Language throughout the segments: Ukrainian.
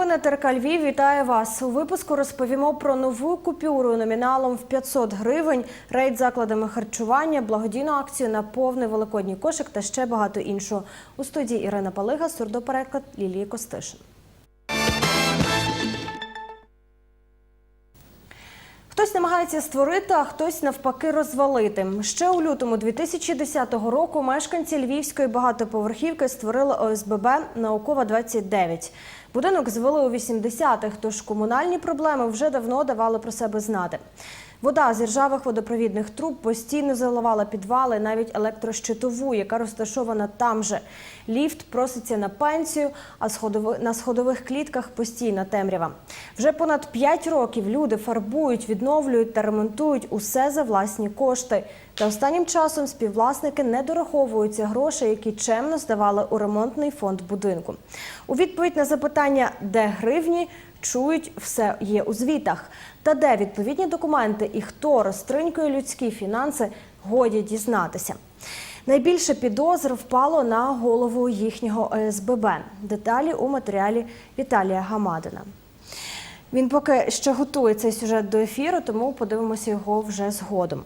новини ТРК Львів вітає вас. У випуску розповімо про нову купюру номіналом в 500 гривень, рейд закладами харчування, благодійну акцію на повний великодній кошик та ще багато іншого. У студії Ірина Палига, сурдопереклад Лілії Костишин. Хтось намагається створити, а хтось навпаки розвалити. Ще у лютому 2010 року мешканці львівської багатоповерхівки створили ОСББ Наукова 29. Будинок звели у 80-х, тож комунальні проблеми вже давно давали про себе знати. Вода з іржавих водопровідних труб постійно заливала підвали, навіть електрощитову, яка розташована там же. Ліфт проситься на пенсію, а на сходових клітках постійна темрява. Вже понад 5 років люди фарбують, відновлюють та ремонтують усе за власні кошти. Та останнім часом співвласники не дораховуються грошей, які чемно здавали у ремонтний фонд будинку. У відповідь на запитання, де гривні, чують все є у звітах. Та де відповідні документи і хто розтринькує людські фінанси, годі дізнатися. Найбільше підозр впало на голову їхнього ОСББ. Деталі у матеріалі Віталія Гамадина. Він поки ще готує цей сюжет до ефіру, тому подивимося його вже згодом.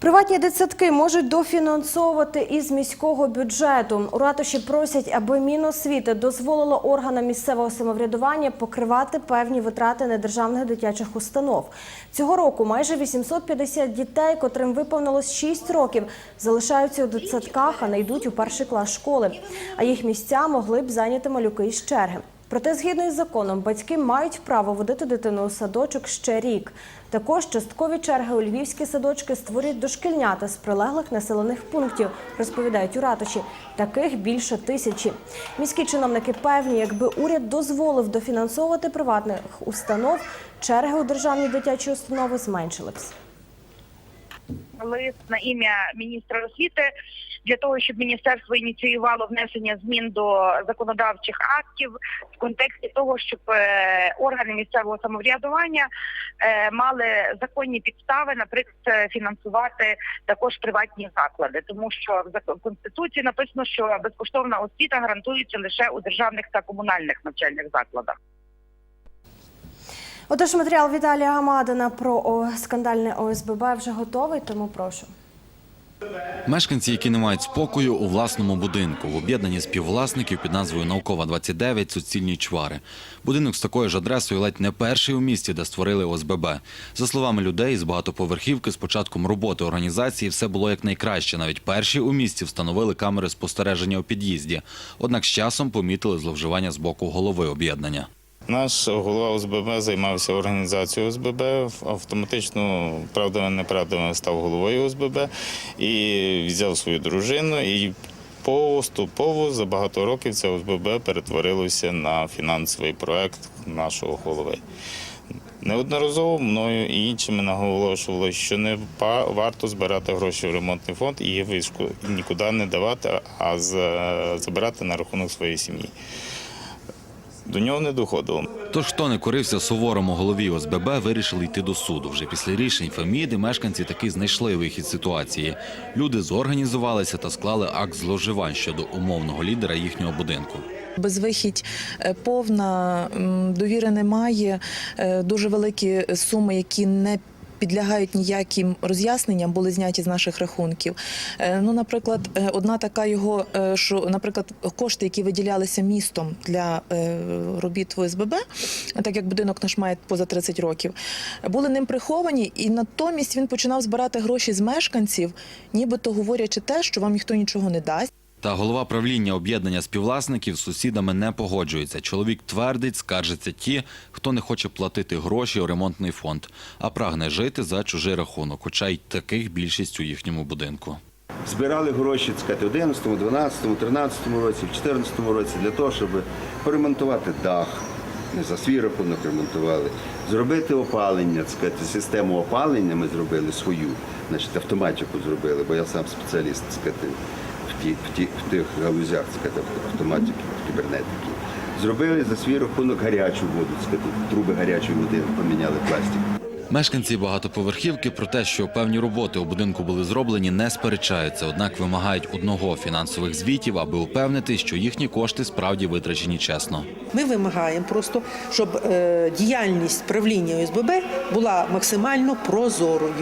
Приватні дитсадки можуть дофінансовувати із міського бюджету. У ратуші просять, аби Міносвіти дозволило органам місцевого самоврядування покривати певні витрати недержавних дитячих установ. Цього року майже 850 дітей, котрим виповнилось 6 років, залишаються у дитсадках, а не йдуть у перший клас школи. А їх місця могли б зайняти малюки із черги. Проте, згідно із законом, батьки мають право водити дитину у садочок ще рік. Також часткові черги у львівські садочки створюють дошкільнята з прилеглих населених пунктів, розповідають у ратуші. Таких більше тисячі. Міські чиновники певні, якби уряд дозволив дофінансовувати приватних установ, черги у державні дитячі установи зменшились. лист на ім'я міністра освіти для того, щоб міністерство ініціювало внесення змін до законодавчих актів в контексті того, щоб е, органи місцевого самоврядування е, мали законні підстави, наприклад, е, фінансувати також приватні заклади, тому що в конституції написано, що безкоштовна освіта гарантується лише у державних та комунальних навчальних закладах. Отож, матеріал Віталія Гамадина про скандальне ОСББ вже готовий, тому прошу. Мешканці, які не мають спокою у власному будинку, в об'єднанні співвласників під назвою Наукова 29 суцільні чвари. Будинок з такою ж адресою ледь не перший у місті, де створили ОСББ. За словами людей з багатоповерхівки, з початком роботи організації все було як найкраще. Навіть перші у місті встановили камери спостереження у під'їзді. Однак з часом помітили зловживання з боку голови об'єднання. Наш голова ОСББ займався організацією ОСББ, автоматично правдами неправдами став головою ОСББ і взяв свою дружину. І поступово за багато років це ОСББ перетворилося на фінансовий проект нашого голови. Неодноразово мною і іншими наголошували, що не варто збирати гроші в ремонтний фонд і їх нікуди не давати, а забирати на рахунок своєї сім'ї. До нього не доходило. Тож, хто не корився суворому голові ОСББ, вирішили йти до суду. Вже після рішень Феміди мешканці таки знайшли вихід ситуації. Люди зорганізувалися та склали акт зловживань щодо умовного лідера їхнього будинку. Безвихідь е, повна, довіри немає. е, Дуже великі суми, які не Підлягають ніяким роз'ясненням, були зняті з наших рахунків. Е, Ну, наприклад, е, одна така його, е, що, наприклад, кошти, які виділялися містом для робіт в ОСББ, так як будинок наш має поза 30 років, були ним приховані, і натомість він починав збирати гроші з мешканців, нібито говорячи те, що вам ніхто нічого не дасть. Та голова правління об'єднання співвласників з сусідами не погоджується. Чоловік твердить, скаржаться ті, хто не хоче платити гроші у ремонтний фонд, а прагне жити за чужий рахунок, хоча й таких більшість у їхньому будинку. Збирали гроші сказати, в 11, 12, 13 році, в 14 році для того, щоб поремонтувати дах, не за свій рахунок ремонтували, зробити опалення, сказати, систему опалення ми зробили свою, значить автоматику зробили, бо я сам спеціаліст сказати, ті, в, ті, в тих галузях сказати, автоматики, кібернетики. Зробили за свій рахунок гарячу воду, сказати, труби гарячої води поміняли пластик. Мешканці багатоповерхівки про те, що певні роботи у будинку були зроблені, не сперечаються, однак вимагають одного фінансових звітів, аби упевнити, що їхні кошти справді витрачені чесно. Ми вимагаємо просто, щоб е, діяльність правління ОСББ була максимально прозорою.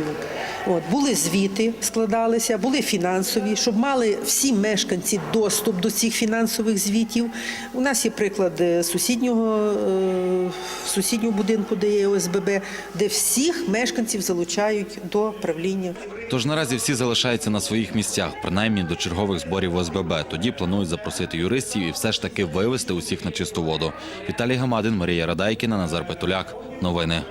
От, були звіти, складалися, були фінансові, щоб мали всі мешканці доступ до цих фінансових звітів. У нас є приклад е, сусіднього, е, сусіднього будинку, де є ОСББ, де всіх мешканців залучають до правління. Тож наразі всі залишаються на своїх місцях, принаймні до чергових зборів ОСББ. Тоді планують запросити юристів і все ж таки вивести усіх на чисту воду. Віталій Гамадин, Марія Радайкіна, Назар Петуляк. Новини.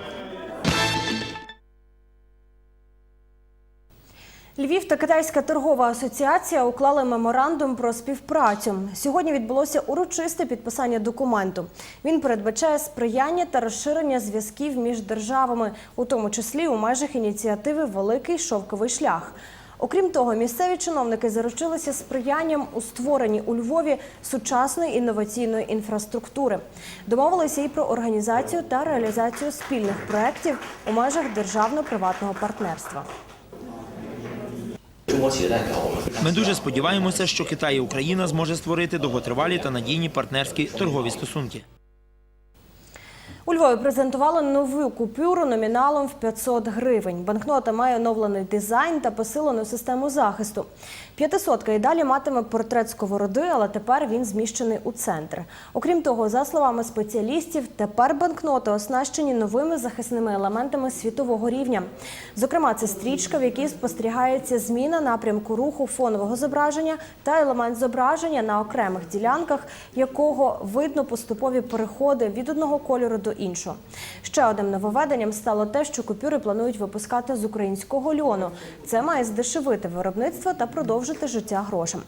Львів та Китайська торгова асоціація уклали меморандум про співпрацю. Сьогодні відбулося урочисте підписання документу. Він передбачає сприяння та розширення зв'язків між державами, у тому числі у межах ініціативи Великий шовковий шлях. Окрім того, місцеві чиновники заручилися сприянням у створенні у Львові сучасної інноваційної інфраструктури. Домовилися і про організацію та реалізацію спільних проєктів у межах державно-приватного партнерства. Ми дуже сподіваємося, що Китай і Україна зможе створити довготривалі та надійні партнерські торгові стосунки. У Львові презентували нову купюру номіналом в 500 гривень. Банкнота має оновлений дизайн та посилену систему захисту. П'ятисотка і далі матиме портрет сковороди, але тепер він зміщений у центр. Окрім того, за словами спеціалістів, тепер банкноти оснащені новими захисними елементами світового рівня. Зокрема, це стрічка, в якій спостерігається зміна напрямку руху фонового зображення та елемент зображення на окремих ділянках, якого видно поступові переходи від одного кольору до іншого. Ще одним нововведенням стало те, що купюри планують випускати з українського льону. Це має здешевити виробництво та продовжити життя грошам.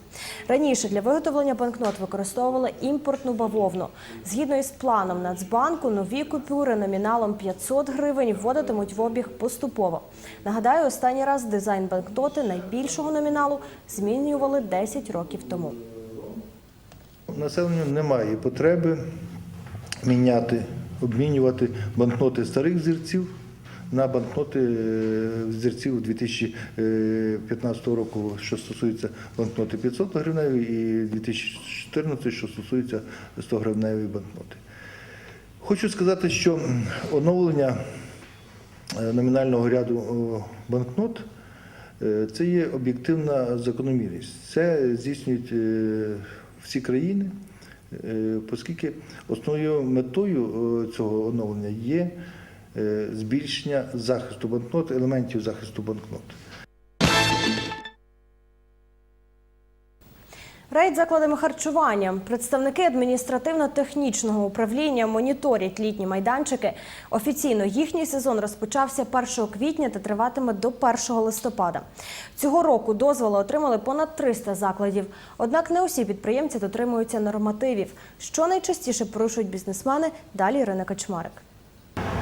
Раніше для виготовлення банкнот використовували імпортну бавовну. Згідно із планом Нацбанку, нові купюри номіналом 500 гривень вводитимуть в обіг поступово. Нагадаю, останній раз дизайн банкноти найбільшого номіналу змінювали 10 років тому. Населенню немає потреби міняти, обмінювати банкноти старих зірців на банкноти е, зірців 2015 року, що стосується банкноти 500 гривневої, і 2014, що стосується 100 гривневої банкноти. Хочу сказати, що оновлення е, номінального ряду банкнот е, це є об'єктивна закономірність. Це здійснюють всі країни, оскільки основною метою цього оновлення є збільшення захисту банкнот, елементів захисту банкнот. Рейд закладами харчування. Представники адміністративно-технічного управління моніторять літні майданчики. Офіційно їхній сезон розпочався 1 квітня та триватиме до 1 листопада. Цього року дозволи отримали понад 300 закладів. Однак не усі підприємці дотримуються нормативів. Що найчастіше порушують бізнесмени? Далі Ірина Качмарик.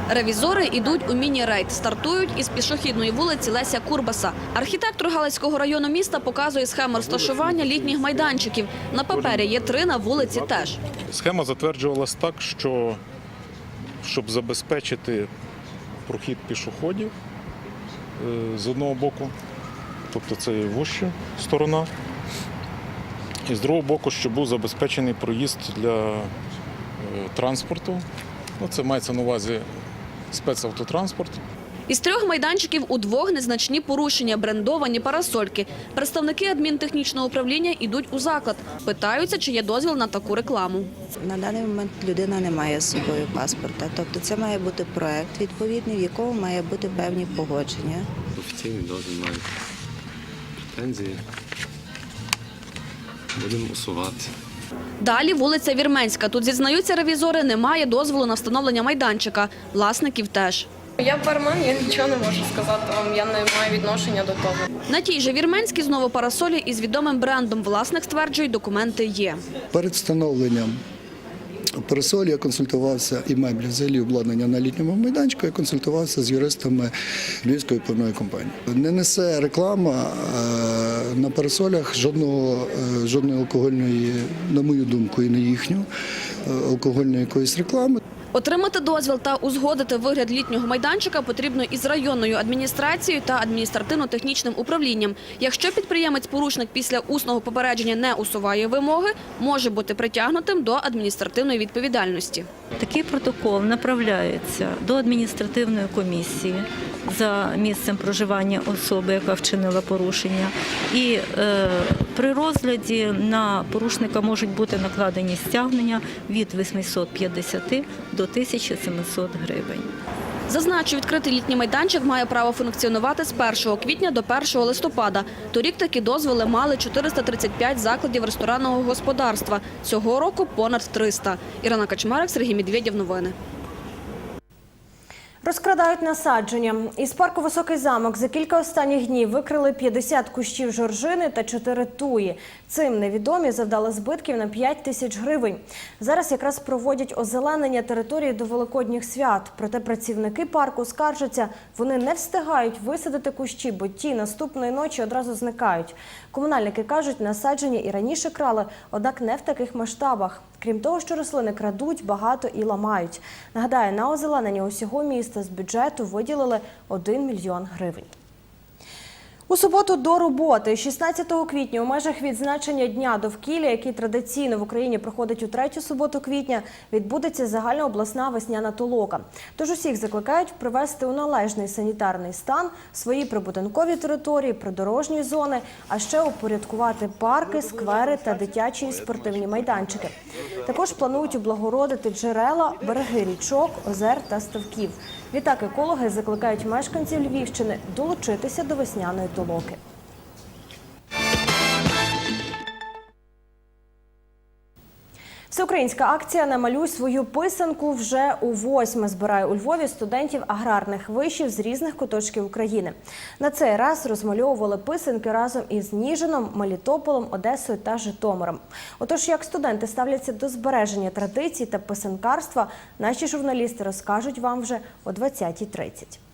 Ревізори йдуть у міні-рейд. Стартують із пішохідної вулиці Леся Курбаса. Архітектор Галицького району міста показує схему розташування літніх майданчиків. На папері є три на вулиці теж. Схема затверджувалась так, що щоб забезпечити прохід пішоходів е, з одного боку, тобто це вуща сторона, і з другого боку, щоб був забезпечений проїзд для е, транспорту. Ну, це мається на увазі спецавтотранспорт. Із трьох майданчиків у двох незначні порушення, брендовані парасольки. Представники адмінтехнічного управління йдуть у заклад. Питаються, чи є дозвіл на таку рекламу. На даний момент людина не має з собою паспорта. Тобто це має бути проект відповідний, в якому має бути певні погодження. офіційний дозвіл мають претензії. Будемо усувати. Далі вулиця Вірменська. Тут зізнаються ревізори, немає дозволу на встановлення майданчика. Власників теж. Я бармен, я нічого не можу сказати вам, я не маю відношення до того. На тій же Вірменській знову парасолі із відомим брендом. Власник стверджує, документи є. Перед встановленням парасолі я консультувався і меблі, взагалі обладнання на літньому майданчику, я консультувався з юристами Львівської пивної компанії. Не несе реклама е, на парасолях жодного, е, жодної алкогольної, на мою думку, і на їхню, е, алкогольної якоїсь реклами. Отримати дозвіл та узгодити вигляд літнього майданчика потрібно із районною адміністрацією та адміністративно-технічним управлінням. Якщо підприємець-порушник після усного попередження не усуває вимоги, може бути притягнутим до адміністративної відповідальності. Такий протокол направляється до адміністративної комісії за місцем проживання особи, яка вчинила порушення. І е, при розгляді на порушника можуть бути накладені стягнення від 850 до 1700 гривень. Зазначу, відкритий літній майданчик має право функціонувати з 1 квітня до 1 листопада. Торік такі дозволи мали 435 закладів ресторанного господарства. Цього року понад 300. Ірина Качмарик, Сергій Медведєв. Новини. Розкрадають насадження. Із парку Високий замок за кілька останніх днів викрили 50 кущів жоржини та 4 туї. Цим невідомі завдали збитків на 5 тисяч гривень. Зараз якраз проводять озеленення території до великодніх свят. Проте працівники парку скаржаться, вони не встигають висадити кущі, бо ті наступної ночі одразу зникають. Комунальники кажуть, насадження і раніше крали, однак не в таких масштабах. Крім того, що рослини крадуть, багато і ламають. Нагадаю, на озеленення усього міста з бюджету виділили 1 мільйон гривень. У суботу до роботи, 16 квітня, у межах відзначення Дня довкілля, який традиційно в Україні проходить у третю суботу квітня, відбудеться загальнообласна весняна толока. Тож усіх закликають привести у належний санітарний стан свої прибудинкові території, придорожні зони, а ще упорядкувати парки, сквери та дитячі спортивні майданчики. Також планують облагородити джерела, береги річок, озер та ставків. Відтак екологи закликають мешканців Львівщини долучитися до весняної толоки. Всеукраїнська акція Намалюй свою писанку вже у восьме збирає у Львові студентів аграрних вишів з різних куточків України. На цей раз розмальовували писанки разом із Ніжином, Мелітополем, Одесою та Житомиром. Отож, як студенти ставляться до збереження традицій та писанкарства, наші журналісти розкажуть вам вже о 20.30.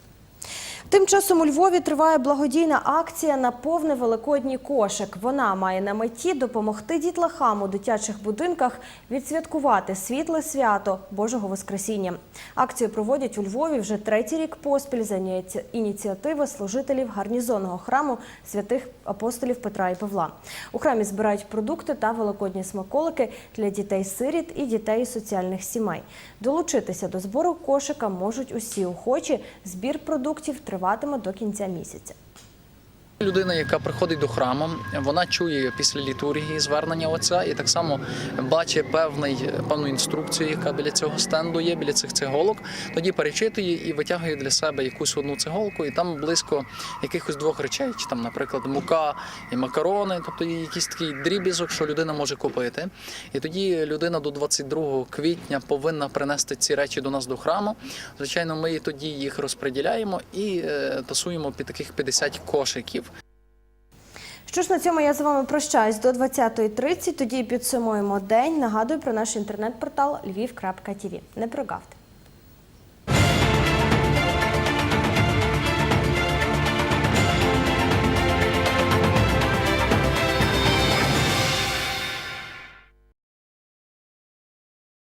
Тим часом у Львові триває благодійна акція на повний великодній кошик. Вона має на меті допомогти дітлахам у дитячих будинках відсвяткувати світле свято Божого Воскресіння. Акцію проводять у Львові вже третій рік поспіль за ініці- ініціативи служителів гарнізонного храму святих апостолів Петра і Павла. У храмі збирають продукти та великодні смаколики для дітей-сиріт і дітей соціальних сімей. Долучитися до збору кошика можуть усі охочі. Збір продуктів триватиме до кінця місяця. Людина, яка приходить до храму, вона чує після літургії звернення отця і так само бачить певний, певну інструкцію, яка біля цього стенду є, біля цих цеголок. Тоді перечитує і витягує для себе якусь одну цеголку, і там близько якихось двох речей, чи там, наприклад, мука і макарони, тобто якийсь такий дрібізок, що людина може купити. І тоді людина до 22 квітня повинна принести ці речі до нас до храму. Звичайно, ми тоді їх розподіляємо і е, тасуємо під таких 50 кошиків. Що ж на цьому я з вами прощаюсь до 20.30. Тоді підсумуємо день. Нагадую про наш інтернет-портал lviv.tv. Не прогавте.